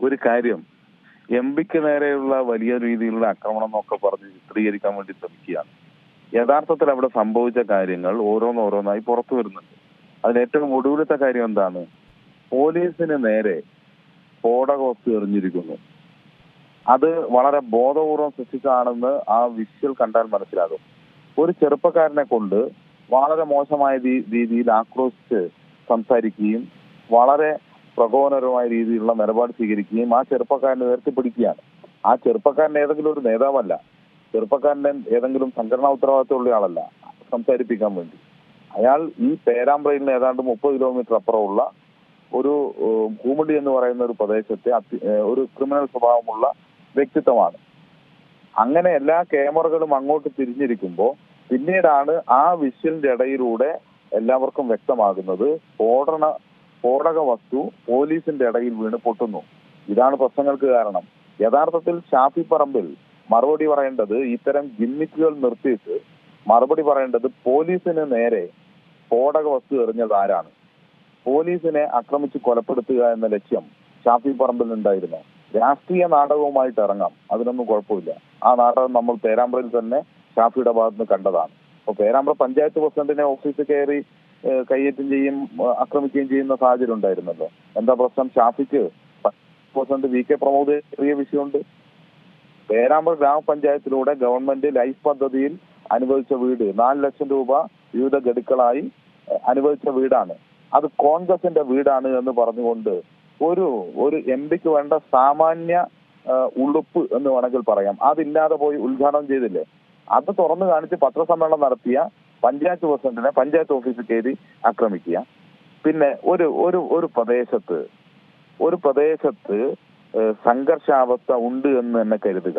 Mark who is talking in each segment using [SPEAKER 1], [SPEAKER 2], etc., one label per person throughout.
[SPEAKER 1] ഒരു കാര്യം എം പിക്ക് നേരെയുള്ള വലിയ രീതിയിലുള്ള ആക്രമണം എന്നൊക്കെ പറഞ്ഞ് ചിത്രീകരിക്കാൻ വേണ്ടി ശ്രമിക്കുകയാണ്. യഥാർത്ഥത്തിൽ അവിടെ സംഭവിച്ച കാര്യങ്ങൾ ഓരോന്നോരോന്നായി പുറത്തു വരുന്നുണ്ട്. അതിൽ ഏറ്റവും ഒടുവിലത്തെ കാര്യം എന്താണ്? പോലീസിന് നേരെ സ്ഫോടക വസ്തു എറിഞ്ഞിരിക്കുന്നു. അത് വളരെ ബോധപൂർവം സൃഷ്ടിച്ചതാണെന്ന് ആ വിഷ്വൽ കണ്ടാൽ മനസ്സിലാകും. ഒരു ചെറുപ്പക്കാരനെ കൊണ്ട് വളരെ മോശമായ രീതിയിൽ ആക്രോശിച്ച് സംസാരിക്കുകയും വളരെ പ്രകോപനപരമായ രീതിയിലുള്ള നിലപാട് സ്വീകരിക്കുകയും ആ ചെറുപ്പക്കാരനെ ഉയർത്തിപ്പിടിക്കുകയാണ്. ആ ചെറുപ്പക്കാരൻ ഏതെങ്കിലും ഒരു നേതാവല്ല. ചെറുപ്പക്കാരന്റെ ഏതെങ്കിലും സംഘടനാ ഉത്തരവാദിത്തമുള്ള ആളല്ല. സംസാരിപ്പിക്കാൻ വേണ്ടി. അയാൾ ഈ പേരാമ്പ്രയിൽ നിന്ന് ഏതാണ്ട് മുപ്പത് കിലോമീറ്റർ അപ്പുറമുള്ള ഒരു കൂമുടി എന്ന് പറയുന്ന ഒരു പ്രദേശത്തെ ഒരു ക്രിമിനൽ സ്വഭാവമുള്ള വ്യക്തിത്വമാണ്. അങ്ങനെ എല്ലാ ക്യാമറകളും അങ്ങോട്ട് തിരിഞ്ഞിരിക്കുമ്പോൾ പിന്നീടാണ് ആ വിഷ്വലിന്റെ ഇടയിലൂടെ എല്ലാവർക്കും വ്യക്തമാകുന്നത്. സ്ഫോടന സ്ഫോടക വസ്തു പോലീസിന്റെ ഇടയിൽ വീണ് പൊട്ടുന്നു. ഇതാണ് പ്രശ്നങ്ങൾക്ക് കാരണം. യഥാർത്ഥത്തിൽ ഷാഫി പറമ്പിൽ മറുപടി പറയേണ്ടത് ഇത്തരം ഗിമ്മിക്കുകൾ നിർത്തിയിട്ട് മറുപടി പറയേണ്ടത് പോലീസിന് നേരെ സ്ഫോടക വസ്തു എറിഞ്ഞത് ആരാണ്? പോലീസിനെ ആക്രമിച്ച് കൊലപ്പെടുത്തുക എന്ന ലക്ഷ്യം ഷാഫി പറമ്പിൽ ഉണ്ടായിരുന്നു. രാഷ്ട്രീയ നാടകവുമായിട്ട് ഇറങ്ങാം. അതിനൊന്നും കുഴപ്പമില്ല. ആ നാടകം നമ്മൾ പേരാമ്പ്രയിൽ തന്നെ ഷാഫിയുടെ ഭാഗത്ത് നിന്ന് കണ്ടതാണ്. അപ്പൊ പേരാമ്പ്ര പഞ്ചായത്ത് പ്രസിഡന്റിനെ ഓഫീസിൽ കയറി കയ്യേറ്റം ചെയ്യും ആക്രമിക്കുകയും ചെയ്യുന്ന സാഹചര്യം ഉണ്ടായിരുന്നല്ലോ. എന്താ പ്രശ്നം? ഷാഫിക്ക് പ്രസിഡന്റ് വി കെ പ്രമോദ് ചെറിയ വിഷയമുണ്ട്. പേരാമ്പ്ര ഗ്രാമപഞ്ചായത്തിലൂടെ ഗവൺമെന്റ് ലൈഫ് പദ്ധതിയിൽ അനുവദിച്ച വീട് നാല് ലക്ഷം രൂപ വിവിധ ഗഡുക്കളായി അനുവദിച്ച വീടാണ്. അത് കോൺഗ്രസിന്റെ വീടാണ് എന്ന് പറഞ്ഞുകൊണ്ട് ഒരു ഒരു എം പിക്ക് വേണ്ട സാമാന്യ ഉളുപ്പ് എന്ന് വേണമെങ്കിൽ പറയാം. അതില്ലാതെ പോയി ഉദ്ഘാടനം ചെയ്തില്ലേ? അത് തുറന്നു കാണിച്ച് പത്രസമ്മേളനം നടത്തിയ പഞ്ചായത്ത് പ്രസിഡന്റിനെ പഞ്ചായത്ത് ഓഫീസിൽ കയറി ആക്രമിക്കുക. പിന്നെ ഒരു ഒരു ഒരു പ്രദേശത്ത് ഒരു പ്രദേശത്ത് സംഘർഷാവസ്ഥ ഉണ്ട് എന്ന് തന്നെ കരുതുക.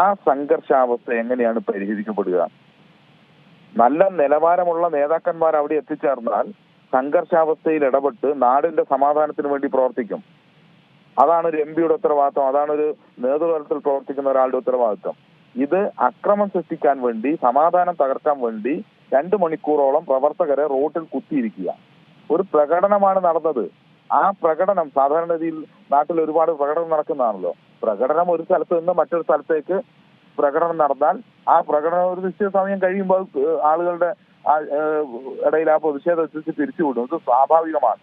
[SPEAKER 1] ആ സംഘർഷാവസ്ഥ എങ്ങനെയാണ് പരിഹരിക്കപ്പെടുക? നല്ല നിലവാരമുള്ള നേതാക്കന്മാർ അവിടെ എത്തിച്ചേർന്നാൽ സംഘർഷാവസ്ഥയിൽ ഇടപെട്ട് നാടിന്റെ സമാധാനത്തിന് വേണ്ടി പ്രവർത്തിക്കും. അതാണ് ഒരു എം പിയുടെ ഉത്തരവാദിത്വം അതാണ് ഒരു നേതൃത്വത്തിൽ പ്രവർത്തിക്കുന്ന ഒരാളുടെ ഉത്തരവാദിത്വം ഇത് അക്രമം സൃഷ്ടിക്കാൻ വേണ്ടി സമാധാനം തകർക്കാൻ വേണ്ടി രണ്ടു മണിക്കൂറോളം പ്രവർത്തകരെ റോട്ടിൽ കുത്തിയിരിക്കുക. ഒരു പ്രകടനമാണ് നടന്നത്. ആ പ്രകടനം സാധാരണ രീതിയിൽ നാട്ടിൽ ഒരുപാട് പ്രകടനം നടക്കുന്നതാണല്ലോ. പ്രകടനം ഒരു സ്ഥലത്ത് നിന്ന് മറ്റൊരു സ്ഥലത്തേക്ക് പ്രകടനം നടന്നാൽ ആ പ്രകടനം ഒരു നിശ്ചിത സമയം കഴിയുമ്പോൾ ആളുകളുടെ ഇടയിൽ ആ പ്രതിഷേധം എത്തിച്ച് തിരിച്ചുവിടും ഇത് സ്വാഭാവികമാണ്.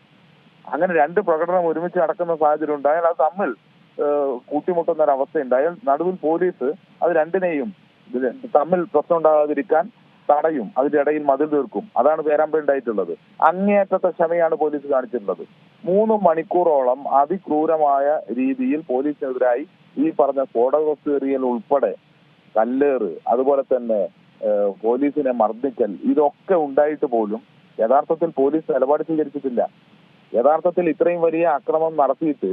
[SPEAKER 1] അങ്ങനെ രണ്ട് പ്രകടനം ഒരുമിച്ച് നടക്കുന്ന സാഹചര്യം ഉണ്ടായാൽ അത് തമ്മിൽ കൂട്ടിമുട്ടുന്ന ഒരു അവസ്ഥ ഉണ്ടായാൽ നടുവിൽ പോലീസ് അത് രണ്ടിനെയും തമ്മിൽ പ്രശ്നം ഉണ്ടാകാതിരിക്കാൻ തടയും അതിന്റെ ഇടയിൽ മതിൽ തീർക്കും. അതാണ് പേരാമ്പ്ര ഉണ്ടായിട്ടുള്ളത്. അങ്ങേയറ്റത്തെ ക്ഷമയാണ് പോലീസ് കാണിച്ചിട്ടുള്ളത്. മൂന്ന് മണിക്കൂറോളം അതിക്രൂരമായ രീതിയിൽ പോലീസിനെതിരായി ഈ പറഞ്ഞ സ്ഫോടക ഉൾപ്പെടെ കല്ലേറ് അതുപോലെ തന്നെ പോലീസിനെ മർദ്ദിക്കൽ ഇതൊക്കെ ഉണ്ടായിട്ട് പോലും യഥാർത്ഥത്തിൽ പോലീസ് നിലപാട് സ്വീകരിച്ചിട്ടില്ല. യഥാർത്ഥത്തിൽ ഇത്രയും വലിയ അക്രമം നടത്തിയിട്ട്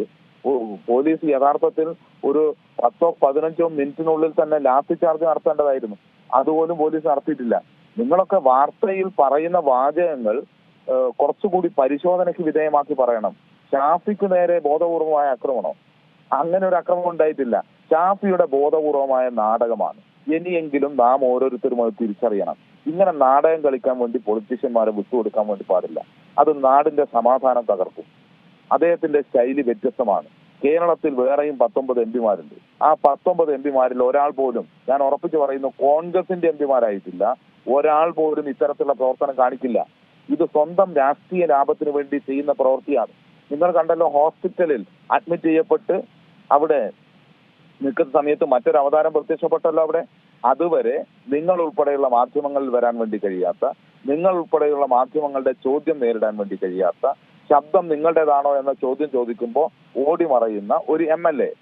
[SPEAKER 1] പോലീസ് യഥാർത്ഥത്തിൽ ഒരു പത്തോ പതിനഞ്ചോ മിനിറ്റിനുള്ളിൽ തന്നെ ലാത്തി ചാർജ് നടത്തേണ്ടതായിരുന്നു. അതുപോലും പോലീസ് നടത്തിയിട്ടില്ല. നിങ്ങളൊക്കെ വാർത്തയിൽ പറയുന്ന വാചകങ്ങൾ കുറച്ചുകൂടി പരിശോധനയ്ക്ക് വിധേയമാക്കി പറയണം. ഷാഫിക്ക് നേരെ ബോധപൂർവമായ ആക്രമണം? അങ്ങനെ ഒരു അക്രമം ഉണ്ടായിട്ടില്ല. ഷാഫിയുടെ ബോധപൂർവമായ നാടകമാണ്. ഇനിയെങ്കിലും നാം ഓരോരുത്തരും അത് തിരിച്ചറിയണം. ഇങ്ങനെ നാടകം കളിക്കാൻ വേണ്ടി പൊളിറ്റീഷ്യന്മാരെ വിട്ടുകൊടുക്കാൻ വേണ്ടി പാടില്ല. അത് നാടിന്റെ സമാധാനം തകർക്കും. അദ്ദേഹത്തിന്റെ ശൈലി വ്യത്യസ്തമാണ്. കേരളത്തിൽ വേറെയും പത്തൊമ്പത് എം പിമാരുണ്ട്. ആ പത്തൊമ്പത് എം പിമാരിൽ ഒരാൾ പോലും ഞാൻ ഉറപ്പിച്ചു പറയുന്നു കോൺഗ്രസിന്റെ എം പിമാരായിട്ടില്ല. ഒരാൾ പോലും ഇത്തരത്തിലുള്ള പ്രവർത്തനം കാണിക്കില്ല. ഇത് സ്വന്തം രാഷ്ട്രീയ ലാഭത്തിന് വേണ്ടി ചെയ്യുന്ന പ്രവൃത്തിയാണ്. നിങ്ങൾ കണ്ടല്ലോ ഹോസ്പിറ്റലിൽ അഡ്മിറ്റ് ചെയ്യപ്പെട്ട് അവിടെ നിൽക്കുന്ന സമയത്ത് മറ്റൊരു അവതാരം പ്രത്യക്ഷപ്പെട്ടല്ലോ അവിടെ. അതുവരെ നിങ്ങൾ ഉൾപ്പെടെയുള്ള മാധ്യമങ്ങളിൽ വരാൻ വേണ്ടി കഴിയാത്ത നിങ്ങൾ ഉൾപ്പെടെയുള്ള മാധ്യമങ്ങളുടെ ചോദ്യം നേരിടാൻ വേണ്ടി കഴിയാത്ത ശബ്ദം നിങ്ങളുടേതാണോ എന്ന ചോദ്യം ചോദിക്കുമ്പോൾ ഓടി മറയുന്ന ഒരു എം എൽ എ.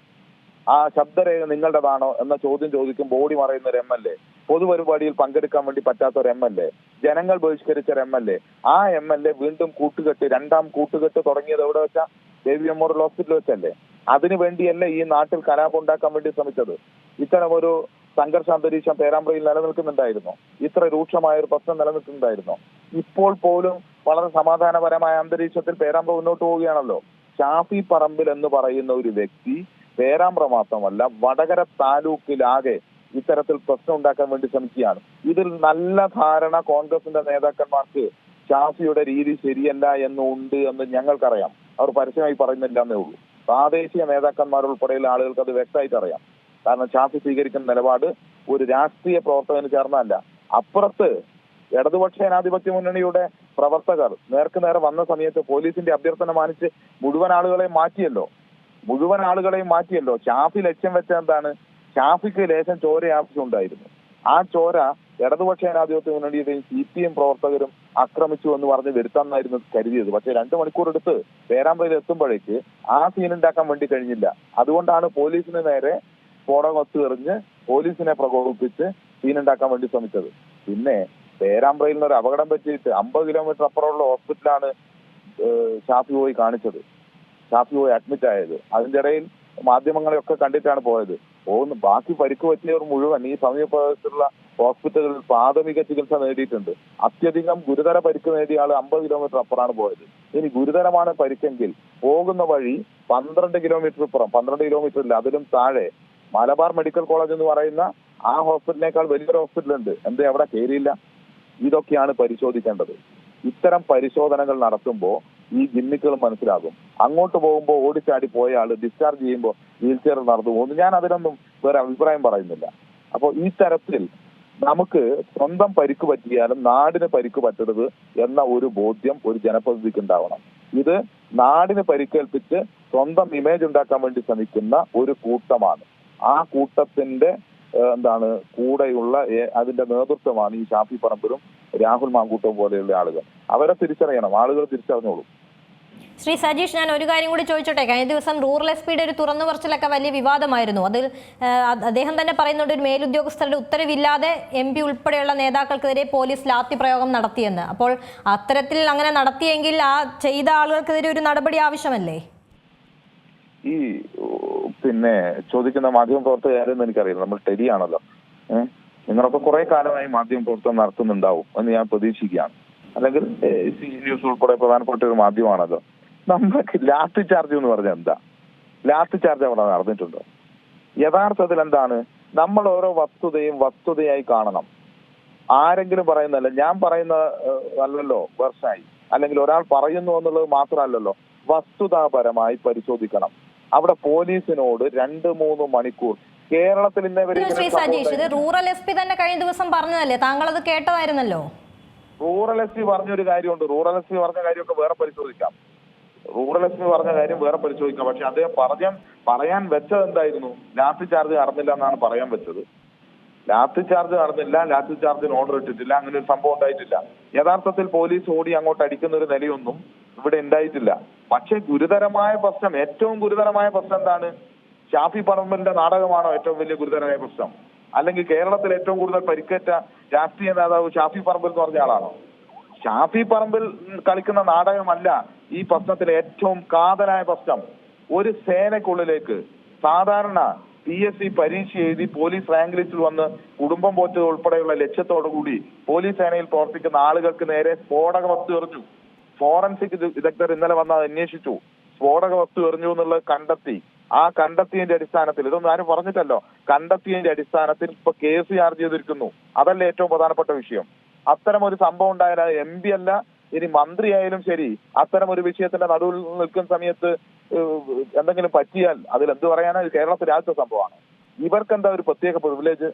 [SPEAKER 1] ആ ശബ്ദരേഖ നിങ്ങളുടേതാണോ എന്ന ചോദ്യം ചോദിക്കുമ്പോൾ ഓടി മറയുന്ന ഒരു എം എൽ എ. പൊതുപരിപാടിയിൽ പങ്കെടുക്കാൻ വേണ്ടി പറ്റാത്ത ഒരു എം എൽ എ. ജനങ്ങൾ ബഹിഷ്കരിച്ച ഒരു എം എൽ എ. ആ എം എൽ എ വീണ്ടും കൂട്ടുകെട്ട് രണ്ടാം കൂട്ടുകെട്ട് തുടങ്ങിയത് എവിടെ വെച്ചാ? ദേവി മെമ്മോറിയൽ ഹോസ്പിറ്റൽ വെച്ചല്ലേ? അതിനു വേണ്ടിയല്ലേ ഈ നാട്ടിൽ കലാപം ഉണ്ടാക്കാൻ വേണ്ടി ശ്രമിച്ചത്? ഇത്തരം ഒരു സംഘർഷ അന്തരീക്ഷം പേരാമ്പ്രയിൽ നിലനിൽക്കുന്നുണ്ടായിരുന്നു. ഇത്ര രൂക്ഷമായ ഒരു പ്രശ്നം നിലനിൽക്കുന്നുണ്ടായിരുന്നു. ഇപ്പോൾ പോലും വളരെ സമാധാനപരമായ അന്തരീക്ഷത്തിൽ പേരാമ്പ്ര മുന്നോട്ട് പോവുകയാണല്ലോ. ഷാഫി പറമ്പിൽ എന്ന് പറയുന്ന ഒരു വ്യക്തി പേരാമ്പ്ര മാത്രമല്ല വടകര താലൂക്കിലാകെ ഇത്തരത്തിൽ പ്രശ്നം ഉണ്ടാക്കാൻ വേണ്ടി ശ്രമിക്കുകയാണ്. ഇതിൽ നല്ല ധാരണ കോൺഗ്രസിന്റെ നേതാക്കന്മാർക്ക് ഷാഫിയുടെ രീതി ശരിയല്ല എന്നുണ്ട് എന്ന് ഞങ്ങൾക്കറിയാം. അവർ പരസ്യമായി പറയുന്നില്ല എന്നേ ഉള്ളൂ. പ്രാദേശിക നേതാക്കന്മാർ ഉൾപ്പെടെയുള്ള ആളുകൾക്ക് അത് വ്യക്തമായിട്ട് അറിയാം. കാരണം ഷാഫി സ്വീകരിക്കുന്ന നിലപാട് ഒരു രാഷ്ട്രീയ പ്രവർത്തകന് ചേർന്നല്ല അപ്പുറത്ത് ഇടതുപക്ഷ ജനാധിപത്യ മുന്നണിയുടെ പ്രവർത്തകർ നേർക്ക് നേരെ വന്ന സമയത്ത് പോലീസിന്റെ അഭ്യർത്ഥന മാനിച്ച് മുഴുവൻ ആളുകളെ മാറ്റിയല്ലോ. മുഴുവൻ ആളുകളെയും മാറ്റിയല്ലോ. ഷാഫി ലക്ഷ്യം വെച്ച എന്താണ്? ഷാഫിക്ക് ലേശം ചോര ആവശ്യമുണ്ടായിരുന്നു. ആ ചോര ഇടതുപക്ഷ ജനാധിപത്യ മുന്നണിയുടെയും സി പി എം പ്രവർത്തകരും ആക്രമിച്ചു എന്ന് പറഞ്ഞ് വരുത്താമെന്നായിരുന്നു കരുതിയത്. പക്ഷെ രണ്ടു മണിക്കൂർ എടുത്ത് പേരാമ്പ്രയിൽ എത്തുമ്പോഴേക്ക് ആ സീൻ ഉണ്ടാക്കാൻ വേണ്ടി കഴിഞ്ഞില്ല. അതുകൊണ്ടാണ് പോലീസിന് നേരെ സ്ഫോടകം ഒത്തു എറിഞ്ഞ് പോലീസിനെ പ്രകോപിപ്പിച്ച് സീൻ ഉണ്ടാക്കാൻ വേണ്ടി ശ്രമിച്ചത്. പിന്നെ പേരാമ്പ്രയിൽ നിന്ന് ഒരു അപകടം പറ്റിയിട്ട് അമ്പത് കിലോമീറ്റർ അപ്പുറമുള്ള ഹോസ്പിറ്റലാണ് ഷാഫി പോയി കാണിച്ചത്. ഷാഫി പോയി അഡ്മിറ്റ് ആയത്. അതിന്റെ ഇടയിൽ മാധ്യമങ്ങളെയൊക്കെ കണ്ടിട്ടാണ് പോയത്. പോകുന്നു ബാക്കി പരിക്ക് പറ്റിയവർ മുഴുവൻ ഈ സമീപത്തുള്ള ഹോസ്പിറ്റലുകളിൽ പ്രാഥമിക ചികിത്സ നേടിയിട്ടുണ്ട്. അത്യധികം ഗുരുതര പരിക്ക് നേടിയ ആൾ അമ്പത് കിലോമീറ്റർ അപ്പുറമാണ് പോയത്. ഇനി ഗുരുതരമാണ് പരിക്കെങ്കിൽ പോകുന്ന വഴി പന്ത്രണ്ട് കിലോമീറ്റർ ഇപ്പുറം പന്ത്രണ്ട് കിലോമീറ്റർ ഇല്ല അതിലും താഴെ മലബാർ മെഡിക്കൽ കോളേജ് എന്ന് പറയുന്ന ആ ഹോസ്പിറ്റലിനേക്കാൾ വലിയൊരു ഹോസ്പിറ്റൽ ഉണ്ട്. എന്തേ അവിടെ കയറിയില്ല? ഇതൊക്കെയാണ് പരിശോധിക്കേണ്ടത്. ഇത്തരം പരിശോധനകൾ നടത്തുമ്പോൾ ഈ ഗിമ്മിക്കുകൾ മനസ്സിലാകും. അങ്ങോട്ട് പോകുമ്പോൾ ഓടിച്ചാടി പോയ ആൾ ഡിസ്ചാർജ് ചെയ്യുമ്പോൾ വീൽ ചെയർ നടന്നു പോകുന്നു. ഞാൻ അതിനൊന്നും വേറെ അഭിപ്രായം പറയുന്നില്ല. അപ്പോൾ ഈ തരത്തിൽ നമുക്ക് സ്വന്തം പരിക്ക് പറ്റിയാലും നാടിന് പരിക്ക് പറ്റരുത് എന്ന ഒരു ബോധ്യം ഒരു ജനപ്രതിനിധിക്ക് ഉണ്ടാവണം. ഇത് നാടിന് പരിക്കേൽപ്പിച്ച് സ്വന്തം ഇമേജ് ഉണ്ടാക്കാൻ വേണ്ടി ശ്രമിക്കുന്ന ഒരു കൂട്ടമാണ്. ആ കൂട്ടത്തിന്റെ എന്താണ് കൂടെയുള്ള അതിന്റെ നേതൃത്വമാണ് ഈ ഷാഫി പറമ്പിലും രാഹുൽ മാങ്കൂട്ടം പോലെയുള്ള ആളുകൾ. അവരെ തിരിച്ചറിയണം. ആളുകൾ തിരിച്ചറിഞ്ഞോളൂ.
[SPEAKER 2] ശ്രീ സജീഷ് ഞാൻ ഒരു കാര്യം കൂടി ചോദിച്ചോട്ടെ? കഴിഞ്ഞ ദിവസം റൂറൽ എസ് പിയുടെ ഒരു തുറന്നു പറച്ചിലൊക്കെ വലിയ വിവാദമായിരുന്നു. അതിൽ അദ്ദേഹം തന്നെ പറയുന്നുണ്ട് ഒരു മേലുദ്യോഗസ്ഥരുടെ ഉത്തരവില്ലാതെ എം പി ഉൾപ്പെടെയുള്ള നേതാക്കൾക്കെതിരെ പോലീസ് ലാത്തി പ്രയോഗം നടത്തിയെന്ന്. അപ്പോൾ അത്തരത്തിൽ അങ്ങനെ നടത്തിയെങ്കിൽ ആ ചെയ്ത ആളുകൾക്കെതിരെ ഒരു നടപടി ആവശ്യമല്ലേ?
[SPEAKER 1] ഈ പിന്നെ ചോദിക്കുന്ന മാധ്യമ പ്രവർത്തകരെന്ന് എനിക്കറിയില്ല. നമ്മൾ ടെലിയാണല്ലോ. ഏഹ് നിങ്ങളൊക്കെ കുറെ കാലമായി മാധ്യമ പ്രവർത്തനം നടത്തുന്നുണ്ടാവും എന്ന് ഞാൻ പ്രതീക്ഷിക്കുകയാണ്. അല്ലെങ്കിൽ സി ന്യൂസ് ഉൾപ്പെടെ പ്രധാനപ്പെട്ട ഒരു മാധ്യമമാണല്ലോ. നമ്മൾക്ക് ലാസ്റ്റ് ചാർജ് എന്ന് പറഞ്ഞാൽ എന്താ? ലാസ്റ്റ് ചാർജ് അവിടെ നടന്നിട്ടുണ്ടോ. യഥാർത്ഥത്തിൽ എന്താണ്? നമ്മൾ ഓരോ വസ്തുതയും വസ്തുതയായി കാണണം. ആരെങ്കിലും പറയുന്നല്ല ഞാൻ പറയുന്ന അല്ലല്ലോ വർഷമായി അല്ലെങ്കിൽ ഒരാൾ പറയുന്നു എന്നുള്ളത് മാത്രമല്ലല്ലോ വസ്തുതാപരമായി പരിശോധിക്കണം. അവിടെ പോലീസിനോട് രണ്ട് മൂന്ന് മണിക്കൂർ. കേരളത്തിൽ
[SPEAKER 2] ശ്രീ സജീഷ് ഇത് റൂറൽ എസ് പി തന്നെ കഴിഞ്ഞ ദിവസം പറഞ്ഞതല്ലേ? താങ്കൾ അത് കേട്ടതായിരുന്നല്ലോ.
[SPEAKER 1] റൂറൽ എസ് പി പറഞ്ഞൊരു കാര്യമുണ്ട്. റൂറൽ എസ് പി പറഞ്ഞ കാര്യമൊക്കെ വേറെ പരിശോധിക്കാം. റൂറൽ എസ് പി പറഞ്ഞ കാര്യം വേറെ പരിശോധിക്കാം. പക്ഷെ അദ്ദേഹം പറഞ്ഞ പറയാൻ വെച്ചത് എന്തായിരുന്നു? ലാത്തി ചാർജ് നടന്നില്ല എന്നാണ് പറയാൻ വെച്ചത്. ലാത്തി ചാർജ് നടന്നില്ല ലാത്തി ചാർജിന് ഓർഡർ ഇട്ടിട്ടില്ല അങ്ങനെ ഒരു സംഭവം ഉണ്ടായിട്ടില്ല. യഥാർത്ഥത്തിൽ പോലീസ് ഓടി അങ്ങോട്ട് അടിക്കുന്ന ഒരു നിലയൊന്നും ഇവിടെ ഉണ്ടായിട്ടില്ല. പക്ഷെ ഗുരുതരമായ പ്രശ്നം ഏറ്റവും ഗുരുതരമായ പ്രശ്നം എന്താണ്? ഷാഫി പറമ്പലിന്റെ നാടകമാണോ ഏറ്റവും വലിയ ഗുരുതരമായ പ്രശ്നം? അല്ലെങ്കിൽ കേരളത്തിൽ ഏറ്റവും കൂടുതൽ പരിക്കേറ്റ രാഷ്ട്രീയ നേതാവ് ഷാഫി പറമ്പിൽ എന്ന് പറഞ്ഞ ആളാണോ? ഷാഫി പറമ്പിൽ കളിക്കുന്ന നാടകമല്ല ഈ പ്രശ്നത്തിലെ ഏറ്റവും കാതലായ പ്രശ്നം. ഒരു സേനക്കുള്ളിലേക്ക് സാധാരണ പി എസ് സി പരീക്ഷ എഴുതി പോലീസ് റാങ്ക് ലിസ്റ്റിൽ വന്ന് കുടുംബം പോറ്റത് ഉൾപ്പെടെയുള്ള ലക്ഷ്യത്തോടു കൂടി പോലീസ് സേനയിൽ പ്രവർത്തിക്കുന്ന ആളുകൾക്ക് നേരെ സ്ഫോടക വസ്തു എറിഞ്ഞു. ഫോറൻസിക് വിദഗ്ധർ ഇന്നലെ വന്ന് അന്വേഷിച്ചു. സ്ഫോടക വസ്തു എറിഞ്ഞു എന്നുള്ളത് കണ്ടെത്തി. ആ കണ്ടെത്തിയതിന്റെ അടിസ്ഥാനത്തിൽ ഇതൊന്നും ആരും പറഞ്ഞിട്ടല്ലോ കണ്ടെത്തിയതിന്റെ അടിസ്ഥാനത്തിൽ ഇപ്പൊ കേസ് ചാർജ് ചെയ്തിരിക്കുന്നു. അതല്ലേ ഏറ്റവും പ്രധാനപ്പെട്ട വിഷയം. അത്തരം ഒരു സംഭവം ഉണ്ടായാൽ എം പി അല്ല ഇനി മന്ത്രിയായാലും ശരി അത്തരം ഒരു വിഷയത്തിന്റെ നടുവിൽ നിൽക്കുന്ന സമയത്ത് എന്തെങ്കിലും പറ്റിയാൽ അതിൽ എന്ത് പറയാനാ? കേരളത്തിൽ ആദ്യത്തെ സംഭവമാണ്. ഇവർക്ക് എന്താ ഒരു പ്രത്യേക പ്രിവിലേജ്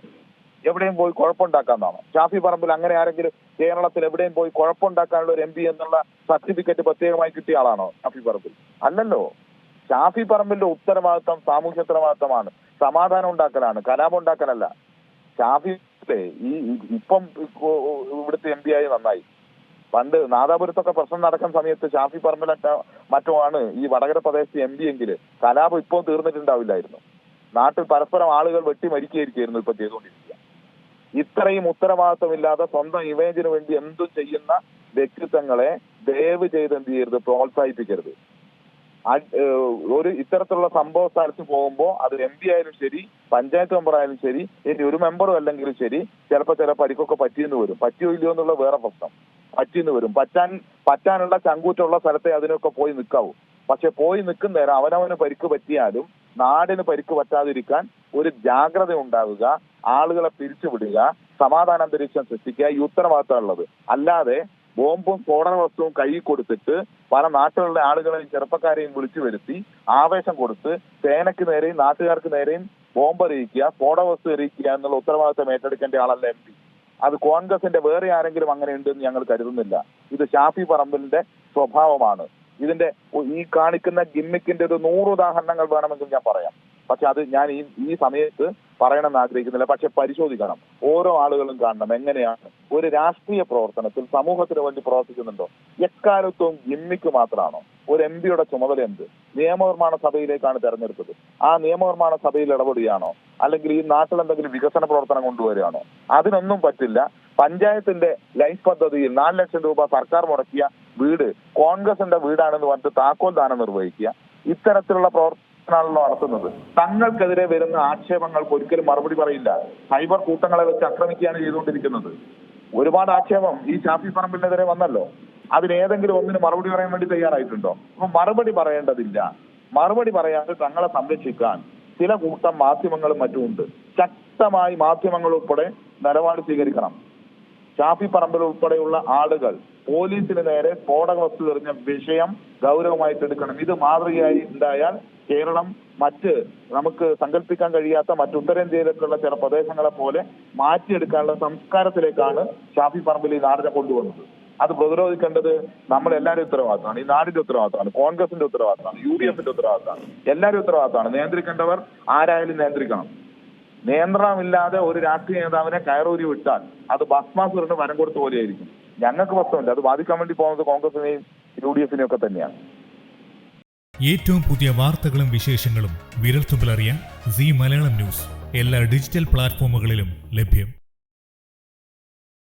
[SPEAKER 1] എവിടെയും പോയി കുഴപ്പമുണ്ടാക്കാന്നാണ് ഷാഫി പറമ്പിൽ അങ്ങനെ ആരെങ്കിലും കേരളത്തിൽ എവിടെയും പോയി കുഴപ്പമുണ്ടാക്കാനുള്ള ഒരു എം പി എന്നുള്ള സർട്ടിഫിക്കറ്റ് പ്രത്യേകമായി കിട്ടിയ ആളാണോ ഷാഫി പറമ്പിൽ? അല്ലല്ലോ. ഷാഫി പറമ്പിന്റെ ഉത്തരവാദിത്തം സാമൂഹ്യ ഉത്തരവാദിത്തമാണ്. സമാധാനം ഉണ്ടാക്കലാണ് കലാപം ഉണ്ടാക്കലല്ല. ഷാഫി ഈ ഇപ്പം ഇവിടുത്തെ എം പി ആയി നന്നായി. പണ്ട് നാദാപുരത്തൊക്കെ പ്രശ്നം നടക്കുന്ന സമയത്ത് ഷാഫി പറമ്പിലൊക്കെ മറ്റുമാണ് ഈ വടകര പ്രദേശത്ത് എം പി എങ്കിൽ കലാപം ഇപ്പോൾ തീർന്നിട്ടുണ്ടാവില്ലായിരുന്നു. നാട്ടിൽ പരസ്പരം ആളുകൾ വെട്ടി മരിക്കുകയായിരിക്കുന്നു ഇപ്പൊ ചെയ്തുകൊണ്ടിരിക്കുക. ഇത്രയും ഉത്തരവാദിത്വമില്ലാതെ സ്വന്തം ഇമേജിന് വേണ്ടി എന്തും ചെയ്യുന്ന വ്യക്തിത്വങ്ങളെ ദയവ് ചെയ്ത് എന്ത് ചെയ്യരുത് പ്രോത്സാഹിപ്പിക്കരുത്. ഒരു ഇത്തരത്തിലുള്ള സംഭവ സ്ഥലത്ത് പോകുമ്പോൾ അത് എം പി ആയാലും ശരി പഞ്ചായത്ത് മെമ്പർ ആയാലും ശരി ഇനി ഒരു മെമ്പറും അല്ലെങ്കിലും ശരി ചിലപ്പോൾ ചില പരിക്കൊക്കെ പറ്റിയെന്ന് വരും. പറ്റിയോ ഇല്ലയോ എന്നുള്ള വേറെ പ്രശ്നം. പറ്റിയെന്ന് വരും. പറ്റാൻ പറ്റാനുള്ള ചങ്കൂറ്റുള്ള സ്ഥലത്തെ അതിനൊക്കെ പോയി നിൽക്കാവൂ പക്ഷെ പോയി നിൽക്കുന്ന നേരം അവനവന് പരിക്ക് പറ്റിയാലും നാടിന് പരിക്ക് പറ്റാതിരിക്കാൻ ഒരു ജാഗ്രത ഉണ്ടാവുക ആളുകളെ പിരിച്ചുവിടുക സമാധാന അന്തരീക്ഷം സൃഷ്ടിക്കുക ഈ ഉത്തരവാദിത്തമുള്ളത് അല്ലാതെ ബോംബും സ്ഫോടന വസ്തുവും കൈ കൊടുത്തിട്ട് പല നാട്ടിലുള്ള ആളുകളെയും ചെറുപ്പക്കാരെയും വിളിച്ചു വരുത്തി ആവേശം കൊടുത്ത് സേനയ്ക്ക് നേരെയും നാട്ടുകാർക്ക് നേരെയും ബോംബ് എറിയിക്കുക സ്ഫോടന വസ്തു എറിയിക്കുക എന്നുള്ള ഉത്തരവാദിത്തം ഏറ്റെടുക്കേണ്ട ആളല്ല എം പി. അത് കോൺഗ്രസിന്റെ വേറെ ആരെങ്കിലും അങ്ങനെ ഉണ്ടെന്ന് ഞങ്ങൾ കരുതുന്നില്ല. ഇത് ഷാഫി പറമ്പിലിന്റെ സ്വഭാവമാണ്. ഇതിന്റെ ഈ കാണിക്കുന്ന ഗിമ്മിക്കിന്റെ ഒരു നൂറ് ഉദാഹരണങ്ങൾ വേണമെങ്കിൽ ഞാൻ പറയാം. പക്ഷെ അത് ഞാൻ ഈ ഈ സമയത്ത് പറയണമെന്ന് ആഗ്രഹിക്കുന്നില്ല. പക്ഷെ പരിശോധിക്കണം. ഓരോ ആളുകളും കാണണം. എങ്ങനെയാണ്? ഒരു രാഷ്ട്രീയ പ്രവർത്തനത്തിൽ സമൂഹത്തിന് വേണ്ടി പ്രവർത്തിക്കുന്നുണ്ടോ? എക്കാലത്തും ഗിമ്മിക്ക് മാത്രമാണോ ഒരു എം പിയുടെ ചുമതല എന്ത്? നിയമനിർമ്മാണ സഭയിലേക്കാണ് തെരഞ്ഞെടുത്തത്. ആ നിയമനിർമ്മാണ സഭയിൽ ഇടപെടുകയാണോ? അല്ലെങ്കിൽ ഈ നാട്ടിൽ എന്തെങ്കിലും വികസന പ്രവർത്തനം കൊണ്ടുവരികയാണോ? അതിനൊന്നും പറ്റില്ല. പഞ്ചായത്തിന്റെ ലൈഫ് പദ്ധതിയിൽ നാല് ലക്ഷം രൂപ സർക്കാർ മുടക്കിയ വീട് കോൺഗ്രസിന്റെ വീടാണെന്ന് പറഞ്ഞിട്ട് താക്കോൽ ദാനം നിർവഹിക്കുക. ഇത്തരത്തിലുള്ള പ്രവർത്തനമാണല്ലോ നടത്തുന്നത്. തങ്ങൾക്കെതിരെ വരുന്ന ആക്ഷേപങ്ങൾക്ക് ഒരിക്കലും മറുപടി പറയില്ല. സൈബർ കൂട്ടങ്ങളെ വെച്ച് ആക്രമിക്കുകയാണ് ചെയ്തുകൊണ്ടിരിക്കുന്നത്. ഒരുപാട് ആക്ഷേപം ഈ ഷാഫി പറമ്പിനെതിരെ വന്നല്ലോ. അതിനേതെങ്കിലും ഒന്നിന് മറുപടി പറയാൻ വേണ്ടി തയ്യാറായിട്ടുണ്ടോ? അപ്പൊ മറുപടി പറയേണ്ടതില്ല. മറുപടി പറയാതെ തങ്ങളെ സംരക്ഷിക്കാൻ ചില കൂട്ടം മാധ്യമങ്ങളും മറ്റുമുണ്ട് ശക്തമായി മാധ്യമങ്ങൾ ഉൾപ്പെടെ നിലപാട് സ്വീകരിക്കണം. ഷാഫി പറമ്പിൽ ഉൾപ്പെടെയുള്ള ആളുകൾ പോലീസിന് നേരെ സ്ഫോടക വസ്തു എറിഞ്ഞ വിഷയം ഗൗരവമായിട്ട് എടുക്കണം. ഇത് മാതൃകയായി ഉണ്ടായാൽ കേരളം മറ്റ് നമുക്ക് സങ്കല്പിക്കാൻ കഴിയാത്ത മറ്റ് ഉത്തരേന്ത്യയിലേക്കുള്ള ചില പ്രദേശങ്ങളെ പോലെ മാറ്റിയെടുക്കാനുള്ള സംസ്കാരത്തിലേക്കാണ് ഷാഫി പറമ്പിൽ ഈ നാടിനെ കൊണ്ടുവന്നത്. അത് പ്രതിരോധിക്കേണ്ടത് നമ്മൾ എല്ലാവരും ഉത്തരവാദിത്തമാണ്. ഈ നാടിന്റെ ഉത്തരവാദിത്തമാണ്. കോൺഗ്രസിന്റെ ഉത്തരവാദിത്തമാണ്. യു ഡി എഫിന്റെ ഉത്തരവാദിത്തമാണ്. എല്ലാവരും ഉത്തരവാദിത്തമാണ്. നിയന്ത്രിക്കേണ്ടവർ ആരായാലും നിയന്ത്രിക്കണം. നിയന്ത്രണമില്ലാതെ ഒരു രാഷ്ട്രീയ നേതാവിനെ കയറൂരി വിട്ടാൽ അത് ഭസ്മാസുരന് വരം കൊടുത്ത പോലെയായിരിക്കും. ഞങ്ങൾക്ക് പ്രശ്നമില്ല. അത് ബാധിക്കാൻ വേണ്ടി പോകുന്നത് കോൺഗ്രസിനെയും യു ഡി എഫിനെയും ഒക്കെ തന്നെയാണ്.
[SPEAKER 3] ഏറ്റവും പുതിയ വാർത്തകളും വിശേഷങ്ങളും വിരൽത്തുമ്പിലറിയാൻ സി മലയാളം ന്യൂസ്. എല്ലാ ഡിജിറ്റൽ പ്ലാറ്റ്ഫോമുകളിലും ലഭ്യം.